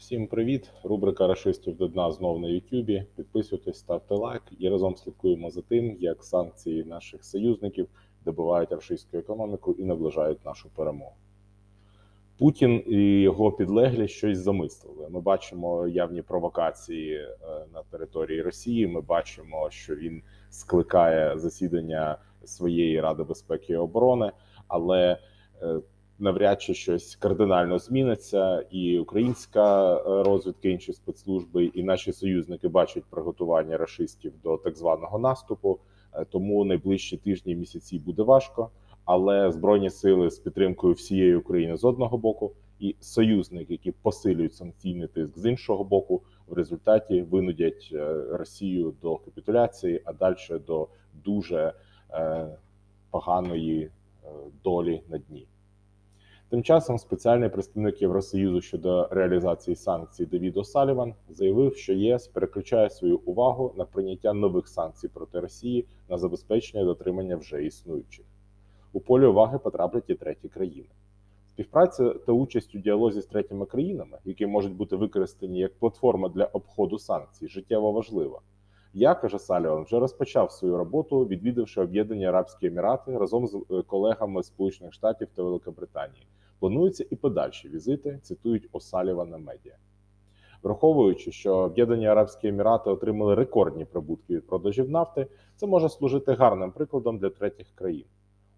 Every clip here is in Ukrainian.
Всім привіт! Рубрика Рашистів до дна знов на Ютубі. Підписуйтесь, ставте лайк і разом слідкуємо за тим, як санкції наших союзників добивають рашистську економіку і наближають нашу перемогу. Путін і його підлеглі щось замислили. Ми бачимо явні провокації е, на території Росії. Ми бачимо, що він скликає засідання своєї Ради безпеки і оборони, але е, навряд чи щось кардинально зміниться, і українська е, розвідка, інші спецслужби, і наші союзники бачать приготування рашистів до так званого наступу. Е, Тому найближчі тижні місяці буде важко. Але збройні сили з підтримкою всієї України з одного боку, і союзники, які посилюють санкційний тиск з іншого боку, в результаті винудять е, Росію до капітуляції, а далі до дуже е, поганої долі на дні. Тим часом спеціальний представник Євросоюзу щодо реалізації санкцій Давід О'Саліван заявив, що єС переключає свою увагу на прийняття нових санкцій проти Росії на забезпечення дотримання вже існуючих. У полі уваги потраплять і треті країни. Співпраця та участь у діалозі з третіми країнами, які можуть бути використані як платформа для обходу санкцій, життєво важлива. Я каже Саліван, вже розпочав свою роботу, відвідавши Об'єднані Арабські Емірати разом з е, колегами Сполучених Штатів та Великобританії. Плануються і подальші візити, цитують Осалівана медіа. Враховуючи, що Об'єднані Арабські Емірати отримали рекордні прибутки від продажів нафти, це може служити гарним прикладом для третіх країн.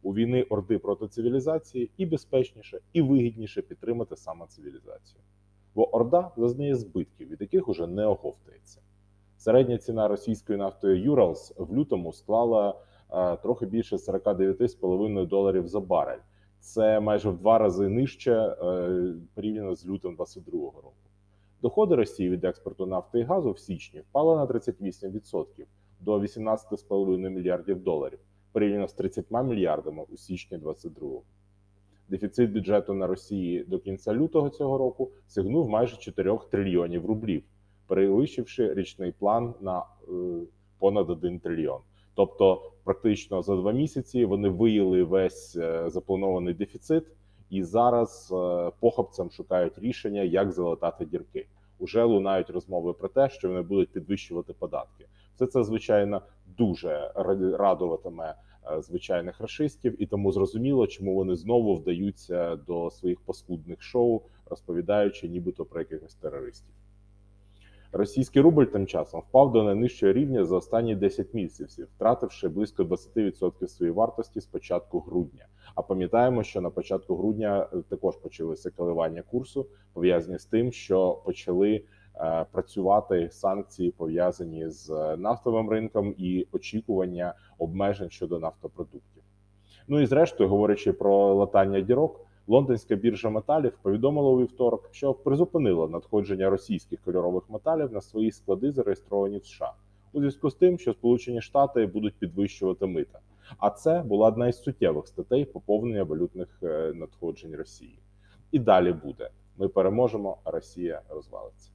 У війни орди проти цивілізації і безпечніше, і вигідніше підтримати саме цивілізацію. Бо орда зазнає збитків, від яких уже не оговтається. Середня ціна російської нафтою Юралс в лютому склала е, трохи більше 49,5 доларів за барель. Це майже в два рази нижче е, порівняно з лютим 2022 року. Доходи Росії від експорту нафти і газу в січні впали на 38% до 18,5 мільярдів доларів, порівняно з 30 мільярдами у січні 2022. Дефіцит бюджету на Росії до кінця лютого цього року сягнув майже 4 трильйонів рублів, перевищивши річний план на е, понад 1 трильйон. Тобто, практично за два місяці вони виїли весь е, запланований дефіцит, і зараз е, похопцям шукають рішення, як залатати дірки. Уже лунають розмови про те, що вони будуть підвищувати податки. Все це звичайно дуже радуватиме е, звичайних рашистів, і тому зрозуміло, чому вони знову вдаються до своїх паскудних шоу, розповідаючи нібито про якихось терористів. Російський рубль тим часом впав до найнижчого рівня за останні 10 місяців, втративши близько 20% своєї вартості з початку грудня. А пам'ятаємо, що на початку грудня е, також почалися коливання курсу, пов'язані з тим, що почали е, працювати санкції, пов'язані з е, нафтовим ринком і очікування обмежень щодо нафтопродуктів. Ну і зрештою, говорячи про латання дірок, лондонська біржа металів повідомила у вівторок, що призупинила надходження російських кольорових металів на свої склади, зареєстровані в США, у зв'язку з тим, що Сполучені Штати будуть підвищувати мита. А це була одна із суттєвих статей поповнення валютних е, надходжень Росії. І далі буде. Ми переможемо, а Росія розвалиться.